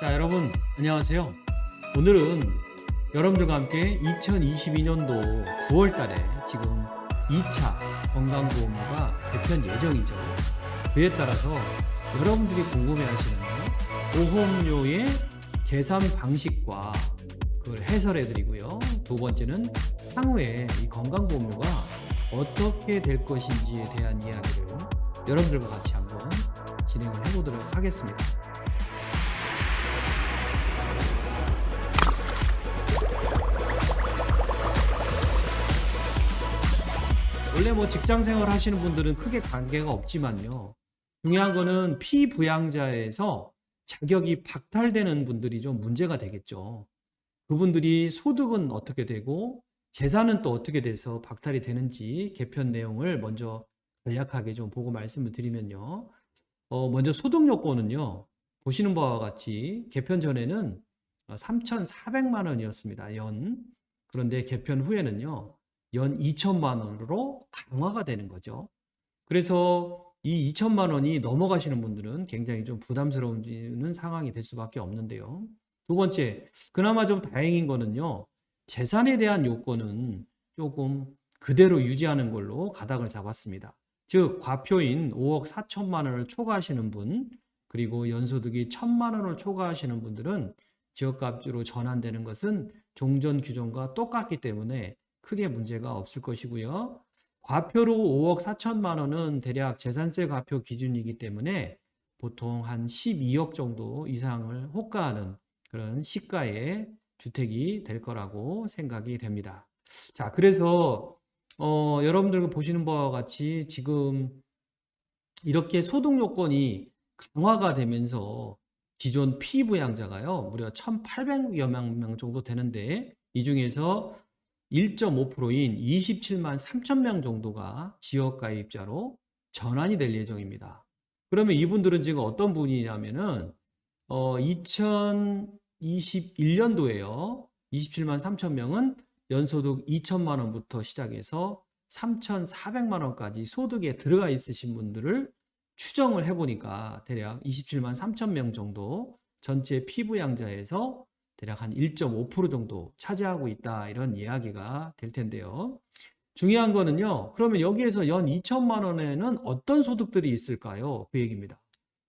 자, 여러분, 안녕하세요. 오늘은 여러분들과 함께 2022년도 9월 달에 지금 2차 건강보험료가 개편 예정이죠. 그에 따라서 여러분들이 궁금해 하시는 보험료의 계산 방식과 그걸 해설해 드리고요. 두 번째는 향후에 이 건강보험료가 어떻게 될 것인지에 대한 이야기를 여러분들과 같이 한번 진행을 해보도록 하겠습니다. 원래 뭐 직장 생활 하시는 분들은 크게 관계가 없지만요. 중요한 거는 피부양자에서 자격이 박탈되는 분들이 좀 문제가 되겠죠. 그분들이 소득은 어떻게 되고 재산은 또 어떻게 돼서 박탈이 되는지 개편 내용을 먼저 간략하게 좀 보고 말씀을 드리면요. 어, 먼저 소득 요건은요. 보시는 바와 같이 개편 전에는 3,400만 원이었습니다. 연. 그런데 개편 후에는요. 연 2천만 원으로 강화가 되는 거죠. 그래서 이 2천만 원이 넘어가시는 분들은 굉장히 좀 부담스러운 상황이 될 수밖에 없는데요. 두 번째, 그나마 좀 다행인 거는요. 재산에 대한 요건은 조금 그대로 유지하는 걸로 가닥을 잡았습니다. 즉, 과표인 5억 4천만 원을 초과하시는 분, 그리고 연소득이 1천만 원을 초과하시는 분들은 지역값으로 전환되는 것은 종전 규정과 똑같기 때문에 크게 문제가 없을 것이고요. 과표로 5억 4천만 원은 대략 재산세 과표 기준이기 때문에 보통 한 12억 정도 이상을 호가하는 그런 시가의 주택이 될 거라고 생각이 됩니다. 자, 그래서 어, 여러분들 보시는 바와 같이 지금 이렇게 소득 요건이 강화가 되면서 기존 피부양자가요, 무려 1,800여 명 정도 되는데 이 중에서 1.5%인 27만 3천 명 정도가 지역가입자로 전환이 될 예정입니다. 그러면 이분들은 지금 어떤 분이냐면은 어 2021년도에요. 27만 3천 명은 연소득 2천만 원부터 시작해서 3,400만 원까지 소득에 들어가 있으신 분들을 추정을 해보니까 대략 27만 3천 명 정도 전체 피부양자에서 대략 한 1.5% 정도 차지하고 있다 이런 이야기가 될 텐데요. 중요한 거는요. 그러면 여기에서 연 2천만 원에는 어떤 소득들이 있을까요? 그 얘기입니다.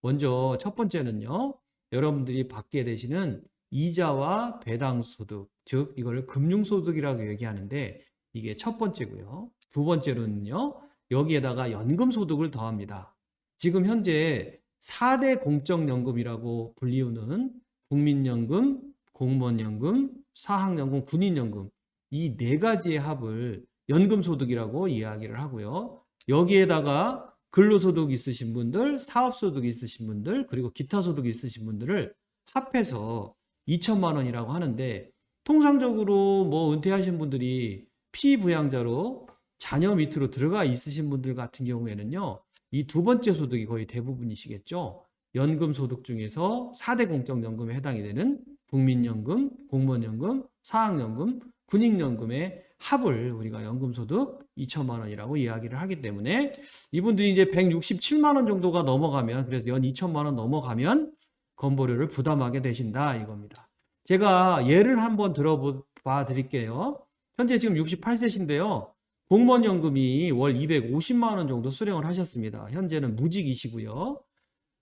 먼저 첫 번째는요. 여러분들이 받게 되시는 이자와 배당 소득, 즉 이걸 금융 소득이라고 얘기하는데 이게 첫 번째고요. 두 번째로는요. 여기에다가 연금 소득을 더합니다. 지금 현재 4대 공적연금이라고 불리우는 국민연금, 공무원연금, 사학연금, 군인연금 이 네 가지의 합을 연금소득이라고 이야기를 하고요. 여기에다가 근로소득 있으신 분들, 사업소득 있으신 분들, 그리고 기타소득 있으신 분들을 합해서 2천만 원이라고 하는데 통상적으로 뭐 은퇴하신 분들이 피부양자로 자녀 밑으로 들어가 있으신 분들 같은 경우에는요. 이 두 번째 소득이 거의 대부분이시겠죠. 연금 소득 중에서 4대 공적연금에 해당이 되는 국민연금, 공무원연금, 사학연금, 군인연금의 합을 우리가 연금소득 2천만 원이라고 이야기를 하기 때문에 이분들이 이제 167만 원 정도가 넘어가면 그래서 연 2천만 원 넘어가면 건보료를 부담하게 되신다 이겁니다. 제가 예를 한번 들어봐 드릴게요. 현재 지금 68세신데요. 공무원연금이 월 250만 원 정도 수령을 하셨습니다. 현재는 무직이시고요.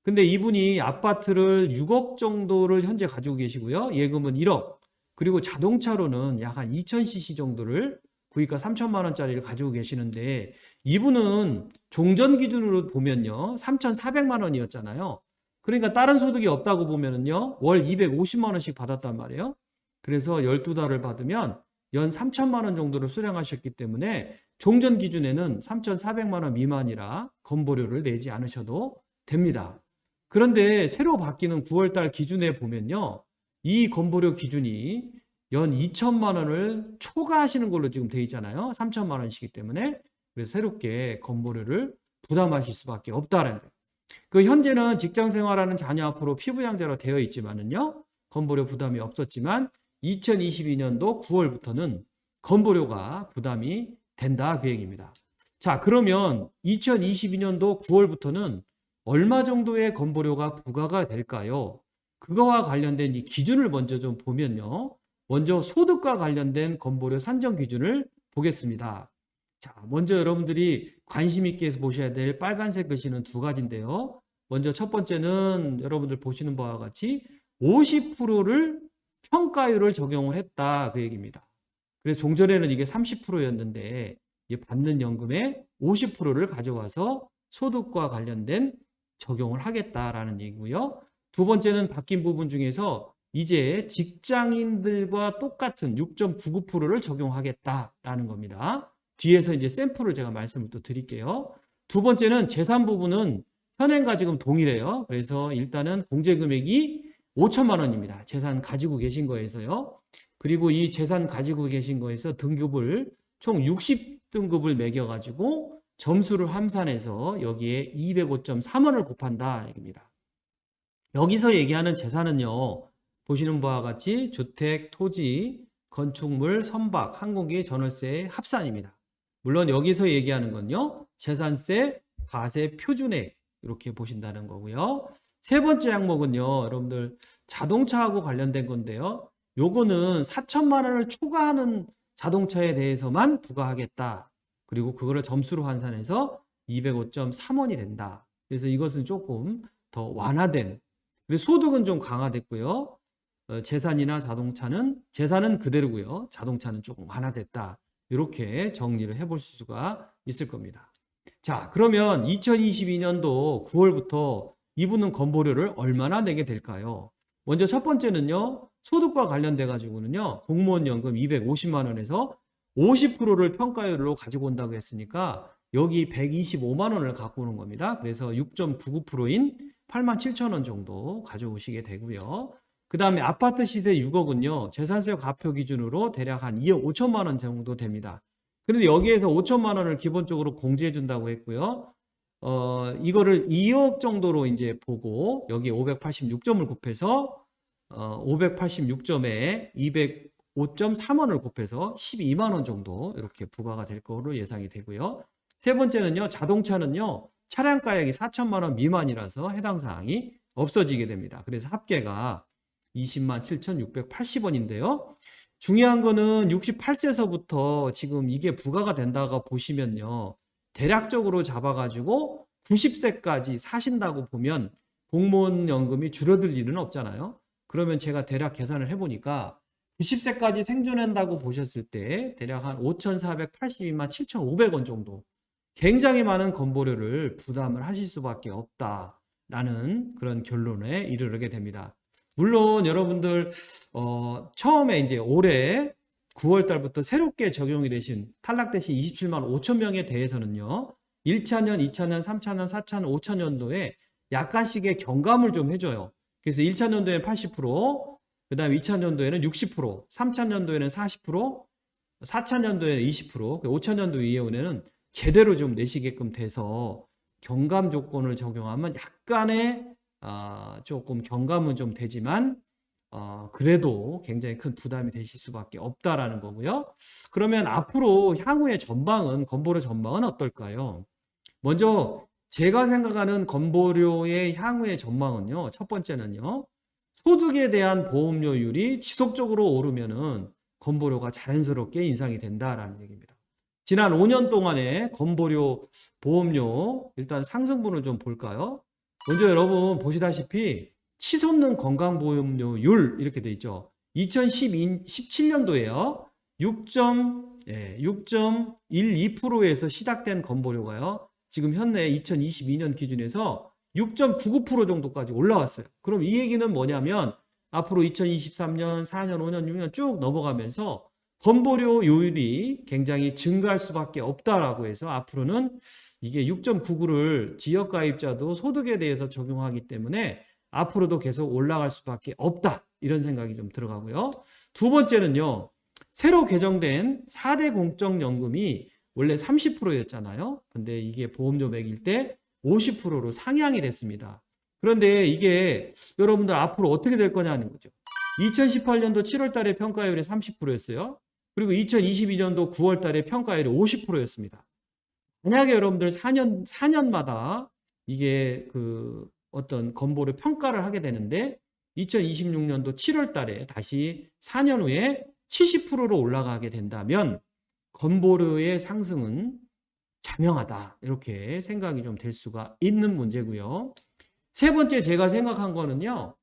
근데 이분이 아파트를 6억 정도를 현재 가지고 계시고요. 예금은 1억. 그리고 자동차로는 약 한 2000cc 정도를 구입가 3천만 원짜리를 가지고 계시는데 이분은 종전 기준으로 보면요. 3,400만 원이었잖아요. 그러니까 다른 소득이 없다고 보면은요. 월 250만 원씩 받았단 말이에요. 그래서 12달을 받으면 연 3천만 원 정도를 수령하셨기 때문에 종전 기준에는 3,400만 원 미만이라 건보료를 내지 않으셔도 됩니다. 그런데 새로 바뀌는 9월달 기준에 보면요. 이 건보료 기준이 연 2천만 원을 초과하시는 걸로 지금 돼 있잖아요. 3천만 원이기 때문에 그래서 새롭게 건보료를 부담하실 수밖에 없다라는 거예요. 그 현재는 직장 생활하는 자녀 앞으로 피부양자로 되어 있지만은요. 건보료 부담이 없었지만 2022년도 9월부터는 건보료가 부담이 된다 그 얘기입니다. 자, 그러면 2022년도 9월부터는 얼마 정도의 건보료가 부과가 될까요? 그거와 관련된 이 기준을 먼저 좀 보면요. 먼저 소득과 관련된 건보료 산정 기준을 보겠습니다. 자, 먼저 여러분들이 관심 있게 보셔야 될 빨간색 글씨는 두 가지인데요. 먼저 첫 번째는 여러분들 보시는 바와 같이 50%를 평가율을 적용을 했다 그 얘기입니다. 그래서 종전에는 이게 30%였는데 받는 연금의 50%를 가져와서 소득과 관련된 적용을 하겠다라는 얘기고요. 두 번째는 바뀐 부분 중에서 이제 직장인들과 똑같은 6.99%를 적용하겠다라는 겁니다. 뒤에서 이제 샘플을 제가 말씀을 또 드릴게요. 두 번째는 재산 부분은 현행과 지금 동일해요. 그래서 일단은 공제 금액이 5천만 원입니다. 재산 가지고 계신 거에서요. 그리고 이 재산 가지고 계신 거에서 등급을 총 60등급을 매겨 가지고 점수를 함산해서 여기에 205.3원을 곱한다 얘기입니다. 여기서 얘기하는 재산은요. 보시는 바와 같이 주택, 토지, 건축물, 선박, 항공기, 전월세의 합산입니다. 물론 여기서 얘기하는 건요. 재산세, 과세 표준액 이렇게 보신다는 거고요. 세 번째 항목은요. 여러분들 자동차하고 관련된 건데요. 요거는 4천만 원을 초과하는 자동차에 대해서만 부과하겠다. 그리고 그거를 점수로 환산해서 205.3원이 된다. 그래서 이것은 조금 더 완화된 소득은 좀 강화됐고요. 어, 재산이나 자동차는 재산은 그대로고요. 자동차는 조금 완화됐다. 이렇게 정리를 해볼 수가 있을 겁니다. 자, 그러면 2022년도 9월부터 이분은 건보료를 얼마나 내게 될까요? 먼저 첫 번째는요. 소득과 관련돼 가지고는요. 공무원 연금 250만 원에서 50%를 평가율로 가지고 온다고 했으니까 여기 125만 원을 갖고 오는 겁니다. 그래서 6.99%인 8만 7천 원 정도 가져오시게 되고요. 그 다음에 아파트 시세 6억은요. 재산세 가표 기준으로 대략 한 2억 5천만 원 정도 됩니다. 그런데 여기에서 5천만 원을 기본적으로 공제해 준다고 했고요. 어, 이거를 2억 정도로 이제 보고 여기 586점을 곱해서 어, 586점에 205.3원을 곱해서 12만 원 정도 이렇게 부과가 될 거로 예상이 되고요. 세 번째는요. 자동차는요. 차량 가액이 4천만 원 미만이라서 해당 사항이 없어지게 됩니다. 그래서 합계가 20만 7,680원인데요. 중요한 거는 68세서부터 지금 이게 부과가 된다고 보시면요. 대략적으로 잡아가지고 90세까지 사신다고 보면 공무원 연금이 줄어들 일은 없잖아요. 그러면 제가 대략 계산을 해보니까 90세까지 생존한다고 보셨을 때 대략 한 5,482만 7,500원 정도 굉장히 많은 건보료를 부담을 하실 수밖에 없다라는 그런 결론에 이르게 됩니다. 물론 여러분들 어, 처음에 이제 올해 9월 달부터 새롭게 적용이 되신 탈락되신 27만 5천 명에 대해서는요. 1차년, 2차년, 3차년, 4차년, 5차년도에 약간씩의 경감을 좀 해줘요. 그래서 1차년도에는 80%, 그 다음에 2차년도에는 60%, 3차년도에는 40%, 4차년도에는 20%, 5차년도 이후에는 제대로 좀 내시게끔 돼서 경감 조건을 적용하면 약간의 어, 조금 경감은 좀 되지만 어, 그래도 굉장히 큰 부담이 되실 수밖에 없다라는 거고요. 그러면 앞으로 향후의 전방은 건보료 전방은 어떨까요? 먼저 제가 생각하는 건보료의 향후의 전망은요. 첫 번째는요. 소득에 대한 보험료율이 지속적으로 오르면은 건보료가 자연스럽게 인상이 된다라는 얘기입니다. 지난 5년 동안의 건보료 보험료 일단 상승분을 좀 볼까요? 먼저 여러분 보시다시피 치솟는 건강보험료율 이렇게 돼 있죠. 2017년도에요. 6. 예, 6.12%에서 시작된 건보료가요. 지금 현재 2022년 기준에서 6.99% 정도까지 올라왔어요. 그럼 이 얘기는 뭐냐면 앞으로 2023년, 4년, 5년, 6년 쭉 넘어가면서 건보료 요율이 굉장히 증가할 수밖에 없다라고 해서 앞으로는 이게 6.99를 지역 가입자도 소득에 대해서 적용하기 때문에 앞으로도 계속 올라갈 수밖에 없다. 이런 생각이 좀 들어가고요. 두 번째는요. 새로 개정된 4대 공적연금이 원래 30%였잖아요. 근데 이게 보험료 매길 때 50%로 상향이 됐습니다. 그런데 이게 여러분들 앞으로 어떻게 될 거냐는 거죠. 2018년도 7월 달에 평가율이 30%였어요. 그리고 2022년도 9월 달에 평가율이 50%였습니다. 만약에 여러분들 4년, 4년마다 이게 그 어떤 건보를 평가를 하게 되는데 2026년도 7월 달에 다시 4년 후에 70%로 올라가게 된다면 건보료의 상승은 자명하다. 이렇게 생각이 좀 될 수가 있는 문제고요. 세 번째 제가 생각한 거는요.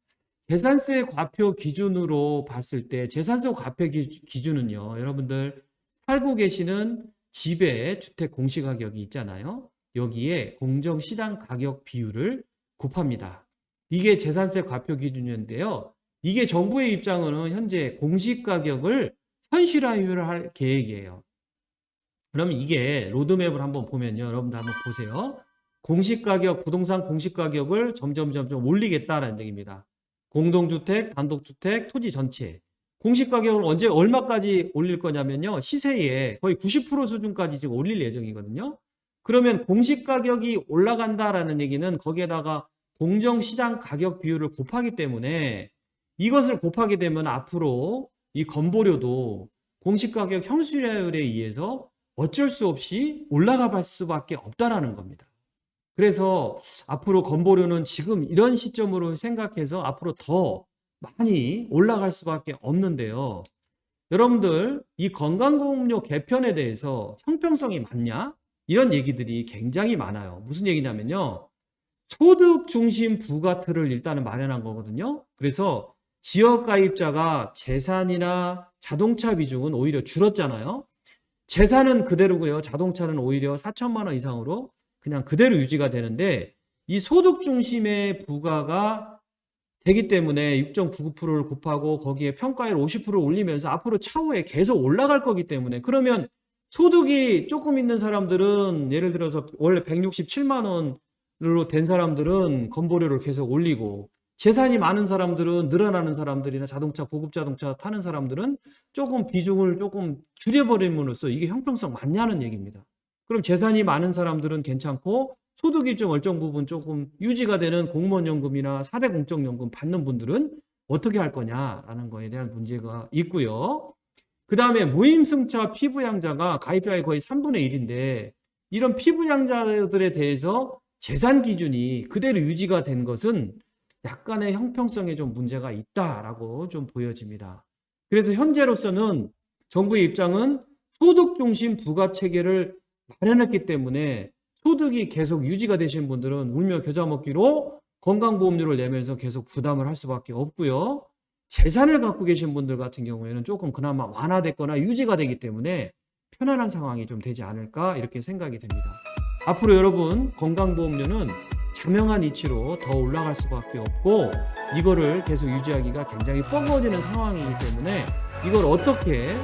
재산세 과표 기준으로 봤을 때 재산세 과표 기- 기준은요. 여러분들 살고 계시는 집의 주택 공시가격이 있잖아요. 여기에 공정시장 가격 비율을 곱합니다. 이게 재산세 과표 기준인데요. 이게 정부의 입장으로는 현재 공시가격을 현실화율을 할 계획이에요. 그러면 이게 로드맵을 한번 보면요. 여러분들 한번 보세요. 공시가격, 부동산 공시가격을 점점 점점 올리겠다라는 얘기입니다. 공동주택, 단독주택, 토지 전체. 공시가격을 언제 얼마까지 올릴 거냐면요. 시세에 거의 90% 수준까지 지금 올릴 예정이거든요. 그러면 공시가격이 올라간다라는 얘기는 거기에다가 공정시장 가격 비율을 곱하기 때문에 이것을 곱하게 되면 앞으로 이 건보료도 공시가격 현실화율에 의해서 어쩔 수 없이 올라갈 수밖에 없다라는 겁니다. 그래서 앞으로 건보료는 지금 이런 시점으로 생각해서 앞으로 더 많이 올라갈 수밖에 없는데요. 여러분들 이 건강보험료 개편에 대해서 형평성이 맞냐? 이런 얘기들이 굉장히 많아요. 무슨 얘기냐면요. 소득 중심 부가트를 일단은 마련한 거거든요. 그래서 지역 가입자가 재산이나 자동차 비중은 오히려 줄었잖아요. 재산은 그대로고요. 자동차는 오히려 4천만 원 이상으로 그냥 그대로 유지가 되는데 이 소득 중심의 부가가 되기 때문에 6.99%를 곱하고 거기에 평가율 50%를 올리면서 앞으로 차후에 계속 올라갈 거기 때문에 그러면 소득이 조금 있는 사람들은 예를 들어서 원래 167만 원으로 된 사람들은 건보료를 계속 올리고 재산이 많은 사람들은 늘어나는 사람들이나 자동차 고급 자동차 타는 사람들은 조금 비중을 조금 줄여버림으로써 이게 형평성 맞냐는 얘기입니다. 그럼 재산이 많은 사람들은 괜찮고 소득이 좀 일정 부분 조금 유지가 되는 공무원 연금이나 사대 공적 연금 받는 분들은 어떻게 할 거냐라는 거에 대한 문제가 있고요. 그 다음에 무임승차 피부양자가 가입자의 거의 3분의 1인데 이런 피부양자들에 대해서 재산 기준이 그대로 유지가 된 것은 약간의 형평성에 좀 문제가 있다라고 좀 보여집니다. 그래서 현재로서는 정부의 입장은 소득 중심 부가 체계를 마련했기 때문에 소득이 계속 유지가 되신 분들은 울며 겨자 먹기로 건강보험료를 내면서 계속 부담을 할 수밖에 없고요. 재산을 갖고 계신 분들 같은 경우에는 조금 그나마 완화됐거나 유지가 되기 때문에 편안한 상황이 좀 되지 않을까 이렇게 생각이 됩니다. 앞으로 여러분 건강보험료는 자명한 이치로 더 올라갈 수밖에 없고 이거를 계속 유지하기가 굉장히 뻐거워지는 상황이기 때문에 이걸 어떻게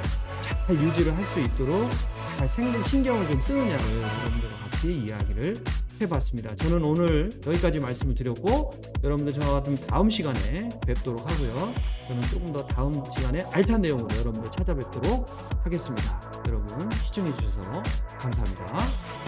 잘 유지를 할 수 있도록 잘 생- 신경을 좀 쓰느냐를 여러분들과 같이 이야기를 해봤습니다. 저는 오늘 여기까지 말씀을 드렸고 여러분들 저와 같은 다음 시간에 뵙도록 하고요. 저는 조금 더 다음 시간에 알찬 내용으로 여러분들 찾아뵙도록 하겠습니다. 여러분 시청해 주셔서 감사합니다.